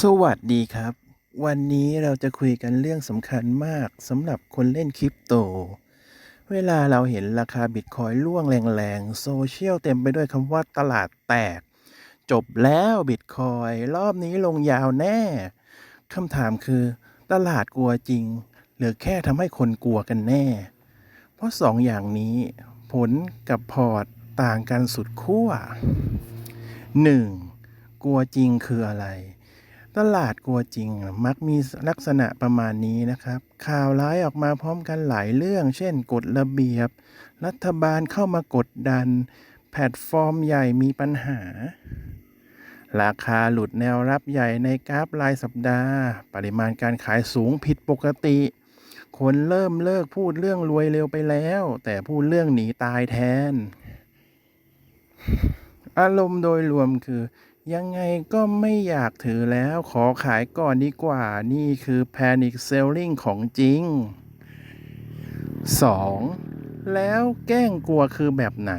สวัสดีครับ วันนี้เราจะคุยกันเรื่องสำคัญมากสำหรับคนเล่นคริปโต เวลาเราเห็นราคาบิตคอยน์ร่วงแรงๆ โซเชียลเต็มไปด้วยคำว่าตลาดแตก จบแล้วบิตคอยน์รอบนี้ลงยาวแน่คำถามคือ ตลาดกลัวจริง หรือแค่ทำให้คนกลัวกันแน่ เพราะสองอย่างนี้ ผลกับพอร์ตต่างกันสุดขั้ว 1. กลัวจริงคืออะไร ตลาดกลัวจริง มักมีลักษณะประมาณนี้นะครับ ข่าวร้ายออกมาพร้อมกันหลายเรื่อง เช่นกฎระเบียบ รัฐบาลเข้ามากดดัน แพลตฟอร์มใหญ่มีปัญหา ราคาหลุดแนวรับใหญ่ในกราฟรายสัปดาห์ ปริมาณการขายสูงผิดปกติ คนเริ่มเลิกพูดเรื่องรวยเร็วไปแล้ว แต่พูดเรื่องหนีตายแทน อารมณ์โดยรวมคือ ยังไงก็ไม่อยากถือแล้วขอขายก่อนดีกว่า นี่คือ Panic Selling ของจริง 2. แล้วแกล้งกลัวคือแบบไหน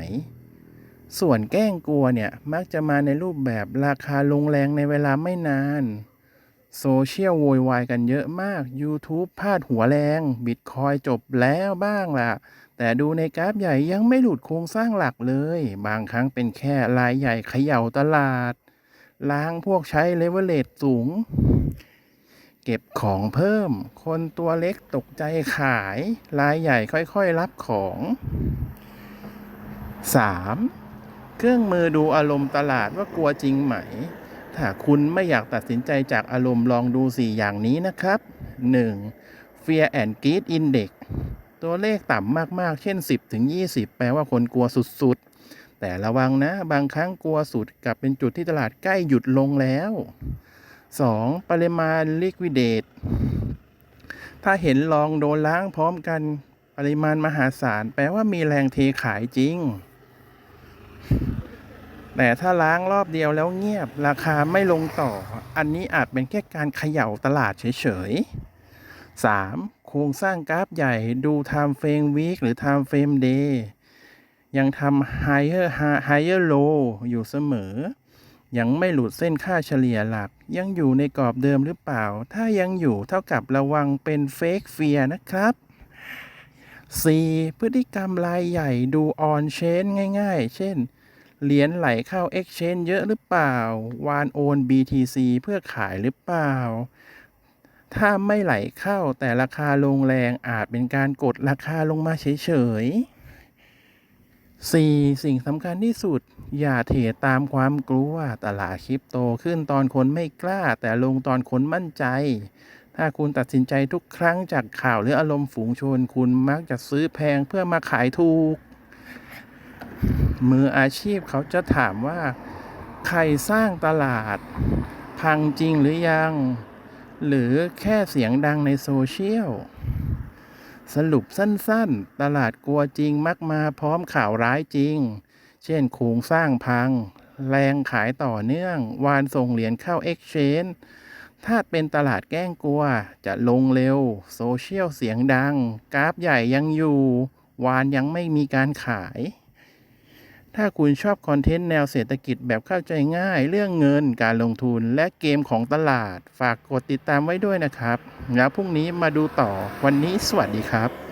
ส่วนแกล้งกลัวเนี่ย มักจะมาในรูปแบบราคาลงแรงในเวลาไม่นาน โซเชียลโวยวายกันเยอะมาก YouTube พาดหัวแรง บิตคอยจบแล้วบ้างล่ะแต่ดูในกราฟใหญ่ยังไม่หลุดโครงสร้างหลักเลย บางครั้งเป็นแค่รายใหญ่เขย่าตลาด ล้างพวกใช้เลเวลเลตสูง เก็บของเพิ่ม คนตัวเล็กตกใจขายรายใหญ่ค่อยๆรับของ 3. เครื่องมือดูอารมณ์ตลาดว่ากลัวจริงไหม ถ้าคุณไม่อยากตัดสินใจจากอารมณ์ลองดู 4 อย่างนี้นะครับ 1. Fear and Greed Index ตัวเลขต่ำมากๆ เช่น 10ถึง20 แปลว่าคนกลัวสุดๆ แต่ระวังนะบางครั้งกลัวสุดกลับเป็นจุดที่ตลาดใกล้หยุดลงแล้ว 2. ปริมาณ liquidate ถ้าเห็นลองโดนล้างพร้อมกันปริมาณมหาศาลแปลว่ามีแรงเทขายจริง แต่ถ้าล้างรอบเดียวแล้วเงียบราคาไม่ลงต่อ อันนี้อาจเป็นแค่การเขย่าตลาดเฉยๆ 3. โครงสร้างกราฟใหญ่ดู Time Frame Week หรือ Time Frame Day ยังทำ higher higher low อยู่เสมอ ยังไม่หลุดเส้นค่าเฉลี่ยหลัก ยังอยู่ในกรอบเดิมหรือเปล่า ถ้ายังอยู่เท่ากับระวังเป็น Fake Fear นะครับ 4. พฤติกรรมรายใหญ่ดู on chain ง่าย ๆ เช่น เหรียญไหลเข้า Exchange เยอะหรือเปล่า วานโอน BTC เพื่อขายหรือเปล่า ถ้าไม่ไหลเข้าแต่ราคาลงแรงอาจเป็นการกดราคาลงมาเฉยๆ 4. สิ่งสำคัญที่สุด อย่าเทรดตามความกลัวตลาดคริปโตขึ้นตอนคนไม่กล้า แต่ลงตอนคนมั่นใจ ถ้าคุณตัดสินใจทุกครั้งจากข่าวหรืออารมณ์ฝูงชน คุณมักจะซื้อแพงเพื่อมาขายถูก มืออาชีพเขาจะถามว่า ใครสร้างตลาด พังจริงหรือยัง หรือแค่เสียงดังในโซเชียล สรุปสั้นๆ ตลาดกลัวจริงมักมาพร้อมข่าวร้ายจริง เช่นโครงสร้างพัง แรงขายต่อเนื่อง วานส่งเหรียญเข้า Exchange ถ้าเป็นตลาดแกล้งกลัว จะลงเร็ว โซเชียลเสียงดัง กราฟใหญ่ยังอยู่ วานยังไม่มีการขาย ถ้าคุณชอบคอนเทนต์แนวเศรษฐกิจแบบเข้าใจง่าย เรื่องเงินการลงทุนและเกมของตลาด ฝากกดติดตามไว้ด้วยนะครับ แล้วพรุ่งนี้มาดูต่อวันนี้สวัสดีครับ